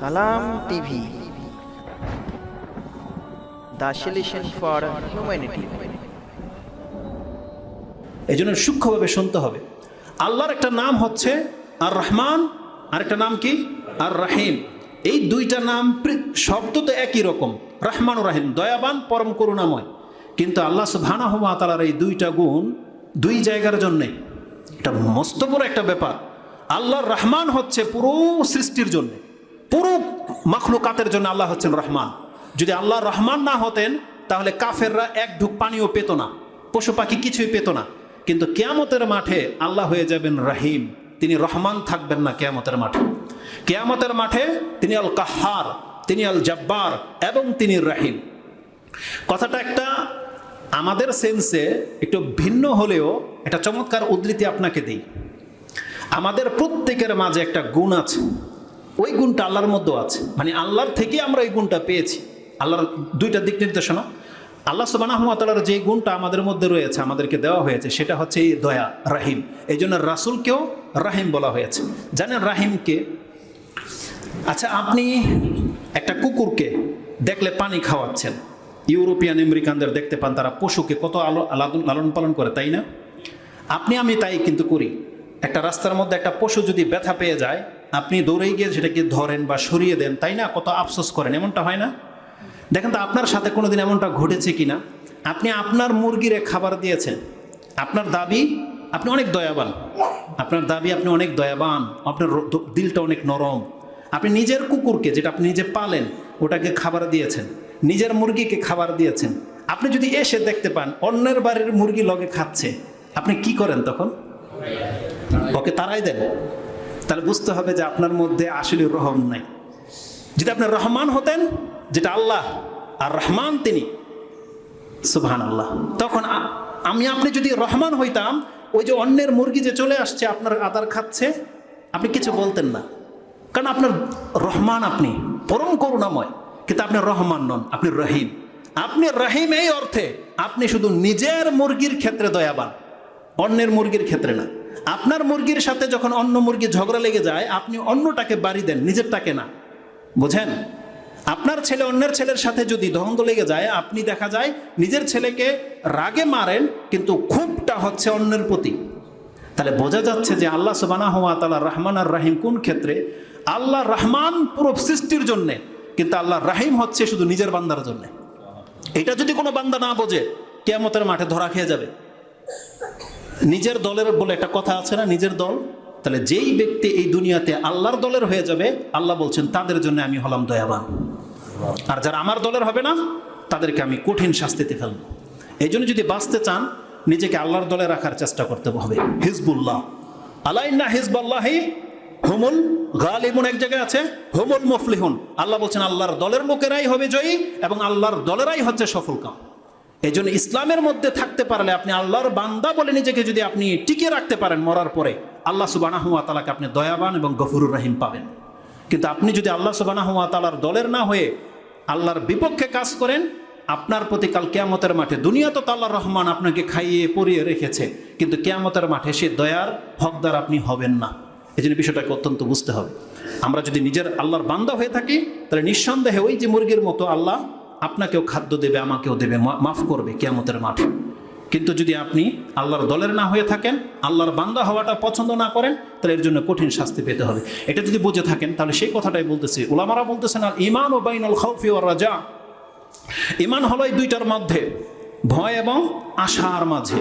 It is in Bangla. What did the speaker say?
Salam TV. The solution for humanity. এই জন্য সূক্ষ্মভাবে শুনতে হবে। আল্লাহর একটা নাম হচ্ছে আর রহমান আর একটা নাম কি? আর রাহিম এই দুইটা নাম শব্দ তো একই রকম। রহমান ও রাহিম, দয়াবান, পরম করুণাময়। কিন্তু আল্লাহ সুবহানাহু ওয়া তাআলার এই দুইটা গুণ দুই জায়গার জন্যে। এটা মস্ত বড় একটা ব্যাপার। আল্লাহর রহমান হচ্ছে পুরো সৃষ্টির জন্য। পুরো মখলুকাতের জন্য আল্লাহ হচ্ছেন রহমান। যদি আল্লাহ রহমান না হতেন, তাহলে কাফেররা এক ঢুক পানিও পেত না, পশু পাখি কিছুই পেত না। কিন্তু কেয়ামতের মাঠে আল্লাহ হয়ে যাবেন রাহিম। তিনি রহমান থাকবেন না কেয়ামতের মাঠে। কেয়ামতের মাঠে তিনি আল কাহার, তিনি আল জব্বার এবং তিনি রাহিম। কথাটা একটা আমাদের সেন্সে একটু ভিন্ন হলেও একটা চমৎকার উদ্ধৃতি আপনাকে দিই। আমাদের প্রত্যেকের মাঝে একটা গুণ আছে। ওই গুণটা আল্লাহর মধ্যেও আছে। মানে আল্লাহর থেকে আমরা এই গুণটা পেয়েছি। আল্লাহর দুইটা দিক নির্দেশনা। আল্লাহ সুবানাহতালার যে গুণটা আমাদের মধ্যে রয়েছে, আমাদেরকে দেওয়া হয়েছে, সেটা হচ্ছে এই দয়া, রাহিম। এই জন্য রাসুলকেও রাহিম বলা হয়েছে। জানেন রাহিমকে আচ্ছা আপনি একটা কুকুরকে দেখলে পানি খাওয়াচ্ছেন। ইউরোপিয়ান, আমেরিকানদের দেখতে পান, তারা পশুকে কত আলো লালন- লালন পালন করে, তাই না? আপনি, আমি তাই কিন্তু করি। একটা রাস্তার মধ্যে একটা পশু যদি ব্যথা পেয়ে যায় আপনি দৌড়ে গিয়ে সেটাকে ধরেন বা সরিয়ে দেন, তাই না? কত আফসোস করেন, এমনটা হয় না? দেখেন তো, আপনার সাথে কোনো দিন এমনটা ঘটেছে কি না আপনি আপনার মুরগিরে খাবার দিয়েছেন। আপনার দাবি, আপনি অনেক দয়াবান। আপনার দাবি, আপনি অনেক দয়াবান। আপনার দিলটা অনেক নরম। আপনি নিজের কুকুরকে, যেটা আপনি নিজে পালেন, ওটাকে খাবার দিয়েছেন। নিজের মুরগিকে খাবার দিয়েছেন। আপনি যদি এসে দেখতে পান, অন্যের বাড়ির মুরগি লগে খাচ্ছে, আপনি কি করেন তখন? ওকে তারাই দেন। তাহলে বুঝতে হবে যে আপনার মধ্যে আসলে রহম নাই। যদি আপনি রহমান হতেন, যেটা আল্লাহ আর রহমান তিনি সুবহান আল্লাহ তখন আমি আপনি যদি রহমান হইতাম, ওই যে অন্যের মুরগি যে চলে আসছে, আপনার আদার খাচ্ছে, আপনি কিছু বলতেন না। কারণ আপনার রহমান আপনি, পরম করুণাময়। কিন্তু আপনি রহমান নন, আপনি রহিম। আপনি রহিম এই অর্থে, আপনি শুধু নিজের মুরগির ক্ষেত্রে দয়াবান, অন্যের মুরগির ক্ষেত্রে না। আপনার মুরগির সাথে যখন অন্য মুরগি ঝগড়া লেগে যায়, আপনি অন্যটাকে বাড়ি দেন, নিজেরটাকে না। বোঝেন? আপনার ছেলে অন্যের ছেলের সাথে যদি দ্বন্দ্ব লেগে যায়, আপনি দেখা যায় নিজের ছেলেকে রাগে মারেন, কিন্তু খুবটা হচ্ছে অন্যের প্রতি। তাহলে বোঝা যাচ্ছে যে আল্লাহ সুবানা হওয়া তালা রহমান আর রাহিম কোন ক্ষেত্রে? আল্লাহ রহমান পুরো সৃষ্টির জন্যে, কিন্তু আল্লাহ রাহিম হচ্ছে শুধু নিজের বান্দার জন্যে। এটা যদি কোনো বান্দা না বোঝে, কেয়ামতের মাঠে ধরা খেয়ে যাবে। নিজের দলের বলে একটা কথা আছে না, নিজের দল? তাহলে যেই ব্যক্তি এই দুনিয়াতে আল্লাহর দলের হয়ে যাবে, আল্লাহ বলছেন, তাদের জন্য আমি হলাম দয়াবান। আর যারা আমার দলের হবে না, তাদেরকে আমি কঠিন শাস্তিতে ফেলব। এই জন্য যদি বাঁচতে চান, নিজেকে আল্লাহর দলে রাখার চেষ্টা করতে হবে। হিজবুল্লাহ। আলাইন্না হিজবাল্লাহি হুমুল গালিমুন এক জায়গায় আছে, হুমুল মুফলিহুন। আল্লাহ বলছেন, আল্লাহর দলের লোকেরাই হবে জয়ী এবং আল্লাহর দলেরাই হচ্ছে সফল কাম। এই জন্য ইসলামের মধ্যে থাকতে পারলে আপনি আল্লাহর বান্দা বলে নিজেকে যদি আপনি টিকিয়ে রাখতে পারেন মরার পরে, আল্লাহ সুবানাহু তালাকে আপনি দয়াবান এবং গফুরুর রাহিম পাবেন। কিন্তু আপনি যদি আল্লাহ সুবানাহু তালার দলের না হয়ে আল্লাহর বিপক্ষে কাজ করেন, আপনার প্রতি কাল কেয়ামতের মাঠে দুনিয়া তো আল্লাহ রহমান আপনাকে খাইয়ে পরিয়ে রেখেছে, কিন্তু কেয়ামতের মাঠে সে দয়ার হকদার আপনি হবেন না। এই জন্য বিষয়টাকে অত্যন্ত বুঝতে হবে। আমরা যদি নিজের আল্লাহর বান্দা হয়ে থাকি, তাহলে নিঃসন্দেহে ওই যে মুরগির মতো আল্লাহ আপনাকেও খাদ্য দেবে, আমাকেও দেবে মাফ করবে কেয়ামতের মাঠে। কিন্তু যদি আপনি আল্লাহর দলের না হয়ে থাকেন, আল্লাহর বান্দা হওয়াটা পছন্দ না করেন, তাহলে এর জন্য কঠিন শাস্তি পেতে হবে। এটা যদি বুঝে থাকেন, তাহলে সেই কথাটাই বলতেছি। ওলামারা বলতেছেন আর ইমান ও বাইনাল খৌফি ও রাজা। ইমান হলো এই দুইটার মধ্যে, ভয় এবং আশার মাঝে।